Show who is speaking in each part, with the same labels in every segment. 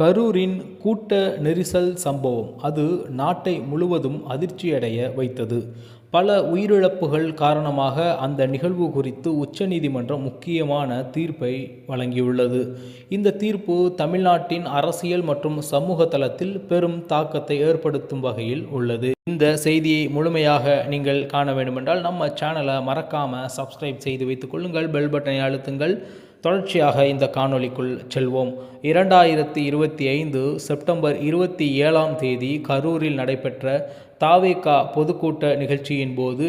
Speaker 1: கரூரின் கூட்ட நெரிசல் சம்பவம் அது நாட்டை முழுவதும் அதிர்ச்சியடைய வைத்தது. பல உயிரிழப்புகள் காரணமாக அந்த நிகழ்வு குறித்து உச்சநீதிமன்றம் முக்கியமான தீர்ப்பை வழங்கியுள்ளது. இந்த தீர்ப்பு தமிழ்நாட்டின் அரசியல் மற்றும் சமூக தளத்தில் பெரும் தாக்கத்தை ஏற்படுத்தும் வகையில் உள்ளது. இந்த செய்தியை முழுமையாக நீங்கள் காண வேண்டுமென்றால் நம்ம சேனலை மறக்காமல் சப்ஸ்கிரைப் செய்து வைத்துக் கொள்ளுங்கள் பெல் பட்டனை அழுத்துங்கள். தொடர்ச்சியாக இந்த காணொலிக்குள் செல்வோம். இரண்டாயிரத்தி இருபத்தி ஐந்து செப்டம்பர் இருபத்தி ஏழாம் தேதி கரூரில் நடைபெற்ற தாவேகா பொதுக்கூட்ட நிகழ்ச்சியின் போது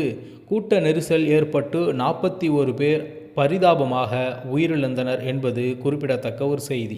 Speaker 1: கூட்ட நெரிசல் ஏற்பட்டு நாற்பத்தி ஒரு பேர் பரிதாபமாக உயிரிழந்தனர் என்பது குறிப்பிடத்தக்க ஒரு செய்தி.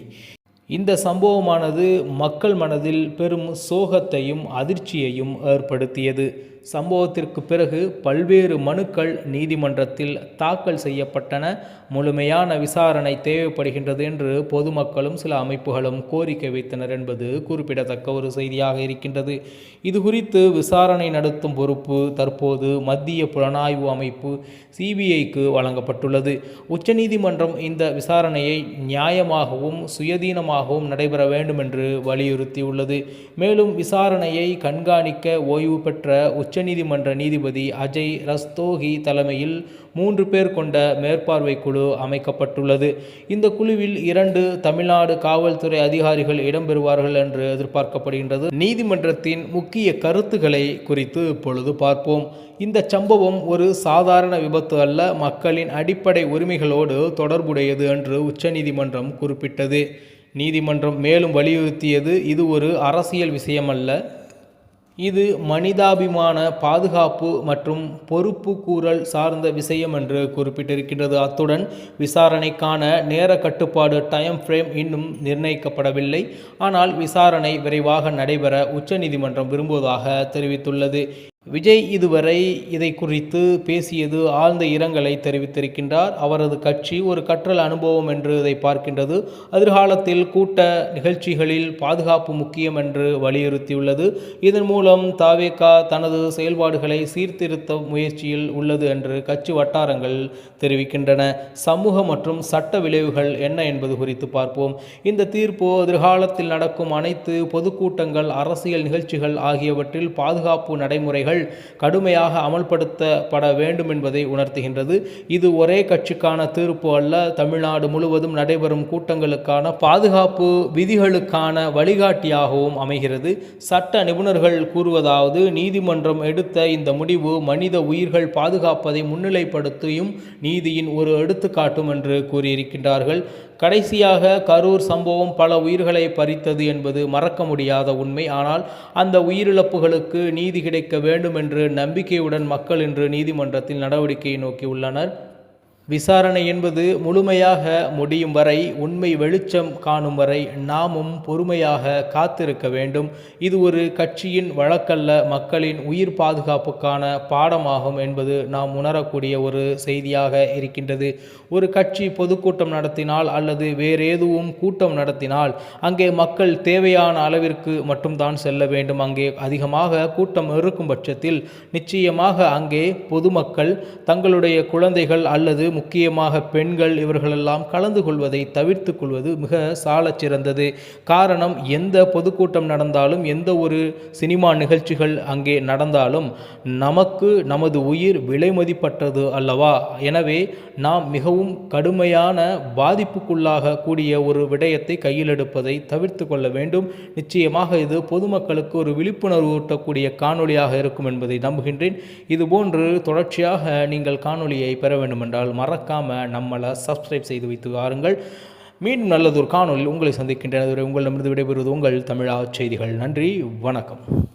Speaker 1: இந்த சம்பவமானது மக்கள் மனதில் பெரும் சோகத்தையும் அதிர்ச்சியையும் ஏற்படுத்தியது. சம்பவத்திற்கு பிறகு பல்வேறு மனுக்கள் நீதிமன்றத்தில் தாக்கல் செய்யப்பட்டன. முழுமையான விசாரணை தேவைப்படுகின்றது என்று பொதுமக்களும் சில அமைப்புகளும் கோரிக்கை வைத்தனர் என்பது குறிப்பிடத்தக்க ஒரு செய்தியாக இருக்கின்றது. இது குறித்து விசாரணை நடத்தும் பொறுப்பு தற்போது மத்திய புலனாய்வு அமைப்பு சிபிஐக்கு வழங்கப்பட்டுள்ளது. உச்சநீதிமன்றம் இந்த விசாரணையை நியாயமாகவும் சுயதீனமாகவும் நடைபெற வேண்டும் என்று வலியுறுத்தியுள்ளது. மேலும் விசாரணையை கண்காணிக்க ஓய்வு பெற்ற உச்சநீதிமன்ற நீதிபதி அஜய் ரஸ்தோகி தலைமையில் மூன்று பேர் கொண்ட மேற்பார்வை குழு அமைக்கப்பட்டுள்ளது. இந்த குழுவில் இரண்டு தமிழ்நாடு காவல்துறை அதிகாரிகள் இடம்பெறுவார்கள் என்று எதிர்பார்க்கப்படுகின்றது. நீதிமன்றத்தின் முக்கிய கருத்துக்களை குறித்து இப்பொழுது பார்ப்போம். இந்த சம்பவம் ஒரு சாதாரண விபத்து அல்ல மக்களின் அடிப்படை உரிமைகளோடு தொடர்புடையது என்று உச்சநீதிமன்றம் குறிப்பிட்டது. நீதிமன்றம் மேலும் வலியுறுத்தியது இது ஒரு அரசியல் விஷயமல்ல இது மனிதாபிமான பாதுகாப்பு மற்றும் பொறுப்பு கூறல் சார்ந்த விஷயம் என்று குறிப்பிட்டிருக்கின்றது. அத்துடன் விசாரணைக்கான நேர கட்டுப்பாடு டைம் ஃப்ரேம் இன்னும் நிர்ணயிக்கப்படவில்லை. ஆனால் விசாரணை விரைவாக நடைபெற உச்சநீதிமன்றம் விரும்புவதாக தெரிவித்துள்ளது. விஜய் இதுவரை இதை குறித்து பேசியது ஆழ்ந்த இரங்கலை தெரிவித்திருக்கின்றார். அவரது கட்சி ஒரு கற்றல் அனுபவம் என்று இதை பார்க்கின்றது. எதிர்காலத்தில் கூட்ட நிகழ்ச்சிகளில் பாதுகாப்பு முக்கியம் என்று வலியுறுத்தியுள்ளது. இதன் மூலம் தாவேகா தனது செயல்பாடுகளை சீர்திருத்த முயற்சியில் உள்ளது என்று கட்சி வட்டாரங்கள் தெரிவிக்கின்றன. சமூக மற்றும் சட்ட விளைவுகள் என்ன என்பது குறித்து பார்ப்போம். இந்த தீர்ப்பு எதிர்காலத்தில் நடக்கும் அனைத்து பொதுக்கூட்டங்கள் அரசியல் நிகழ்ச்சிகள் ஆகியவற்றில் பாதுகாப்பு நடைமுறைகள் கடுமையாக அமல்படுத்தப்பட வேண்டும் என்பதை உணர்த்துகின்றது. இது ஒரே கட்சிக்கான தீர்ப்பு அல்ல. தமிழ்நாடு முழுவதும் நடைபெறும் கூட்டங்களுக்கான பாதுகாப்பு விதிகளுக்கான வழிகாட்டியாகவும் அமைகிறது. சட்ட நிபுணர்கள் கூறுவதாவது நீதிமன்றம் எடுத்த இந்த முடிவு மனித உயிர்கள் பாதுகாப்பதை முன்னிலைப்படுத்தியும் நீதியின் ஒரு எடுத்துக்காட்டும் என்று கூறியிருக்கின்றார்கள். கடைசியாக கரூர் சம்பவம் பல உயிர்களை பறித்தது என்பது மறக்க முடியாத உண்மை. ஆனால் அந்த உயிரிழப்புகளுக்கு நீதி கிடைக்க வேண்டும் என்று நம்பிக்கையுடன் மக்கள் இன்று நீதிமன்றத்தில் நடவடிக்கையை நோக்கி உள்ளனர். விசாரணை என்பது முழுமையாக முடியும் வரை உண்மை வெளிச்சம் காணும் வரை நாமும் பொறுமையாக காத்திருக்க வேண்டும். இது ஒரு கட்சியின் வழக்கல்ல மக்களின் உயிர் பாதுகாப்புக்கான பாடமாகும் என்பது நாம் உணரக்கூடிய ஒரு செய்தியாக இருக்கின்றது. ஒரு கட்சி பொதுக்கூட்டம் நடத்தினால் அல்லது வேறேதுவும் கூட்டம் நடத்தினால் அங்கே மக்கள் தேவையான அளவிற்கு மட்டும்தான் செல்ல வேண்டும். அங்கே அதிகமாக கூட்டம் இருக்கும் பட்சத்தில் நிச்சயமாக அங்கே பொதுமக்கள் தங்களுடைய குழந்தைகள் அல்லது முக்கியமாக பெண்கள் இவர்களெல்லாம் கலந்து கொள்வதை தவிர்த்து கொள்வது மிக சாலச் சிறந்தது. காரணம் எந்த பொதுக்கூட்டம் நடந்தாலும் எந்த ஒரு சினிமா நிகழ்ச்சிகள் அங்கே நடந்தாலும் நமக்கு நமது உயிர் விலைமதிப்பட்டது அல்லவா? எனவே நாம் மிகவும் கடுமையான பாதிப்புக்குள்ளாக கூடிய ஒரு விடயத்தை கையில் எடுப்பதை தவிர்த்து கொள்ள வேண்டும். நிச்சயமாக இது பொதுமக்களுக்கு ஒரு விழிப்புணர்வு ஊட்டக்கூடிய காணொளியாக இருக்கும் என்பதை நம்புகின்றேன். இதுபோன்று தொடர்ச்சியாக நீங்கள் காணொளியை பெற வேண்டுமென்றால் மறக்காமல் நம்மளை சப்ஸ்கிரைப் செய்து வைத்து வாருங்கள். மீண்டும் நல்லதொரு காணொலி உங்களை சந்திக்கின்றன. உங்களிடமிருந்து விடைபெறுவது உங்கள் தமிழா செய்திகள். நன்றி வணக்கம்.